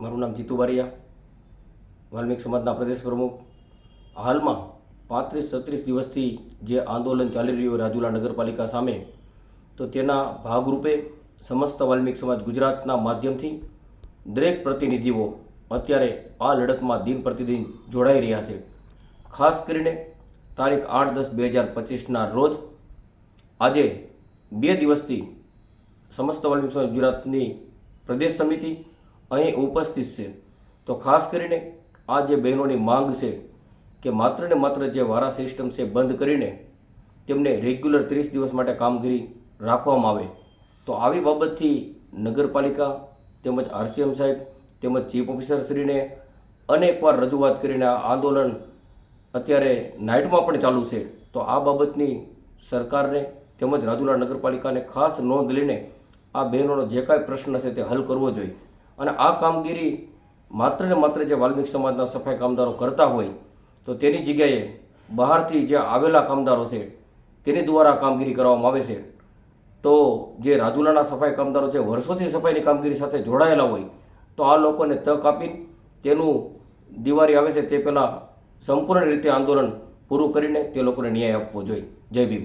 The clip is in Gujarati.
મારું નામ જીતુ બારિયા, વાલ્મીક સમાજના પ્રદેશ પ્રમુખ. હાલમાં પાંત્રીસ છત્રીસ દિવસથી જે આંદોલન ચાલી રહ્યું હોય રાજુલા નગરપાલિકા સામે, તો તેના ભાગરૂપે સમસ્ત વાલ્મીક સમાજ ગુજરાતના માધ્યમથી દરેક પ્રતિનિધિઓ અત્યારે આ લડતમાં દિન પ્રતિદિન જોડાઈ રહ્યા છે. ખાસ કરીને તારીખ આઠ દસ બે હજાર પચીસના રોજ આજે બે દિવસથી સમસ્ત વાલ્મીક સમાજ ગુજરાતની પ્રદેશ સમિતિ અહીં ઉપસ્થિત છે. તો ખાસ કરીને આ જે બહેનોની માંગ છે કે માત્ર ને માત્ર જે વારા સિસ્ટમ છે બંધ કરીને તેમને રેગ્યુલર ત્રીસ દિવસ માટે કામગીરી રાખવામાં આવે. તો આવી બાબતથી નગરપાલિકા તેમજ આરસીએમ સાહેબ તેમજ ચીફ ઓફિસરશ્રીને અનેકવાર રજૂઆત કરીને આ આંદોલન અત્યારે નાઇટમાં પણ ચાલુ છે. તો આ બાબતની સરકારને તેમજ રાજુલા નગરપાલિકાને ખાસ નોંધ લઈને આ બહેનોનો જે કાંઈ પ્રશ્ન છે તે હલ કરવો જોઈએ. અને આ કામગીરી માત્ર ને માત્ર જે વાલ્મીક સમાજના સફાઈ કામદારો કરતા હોય, તો તેની જગ્યાએ બહારથી જે આવેલા કામદારો છે, તેની દ્વારા કામગીરી કરવામાં આવે છે. તો જે રાજુલાના સફાઈ કામદારો જે વર્ષોથી સફાઈની કામગીરી સાથે જોડાયેલા હોય, તો આ લોકોને તક આપીને તેનું દિવાળી આવે છે, તે પહેલાં સંપૂર્ણ રીતે આંદોલન પૂરું કરીને તે લોકોને ન્યાય આપવો જોઈએ. જય ભીમ.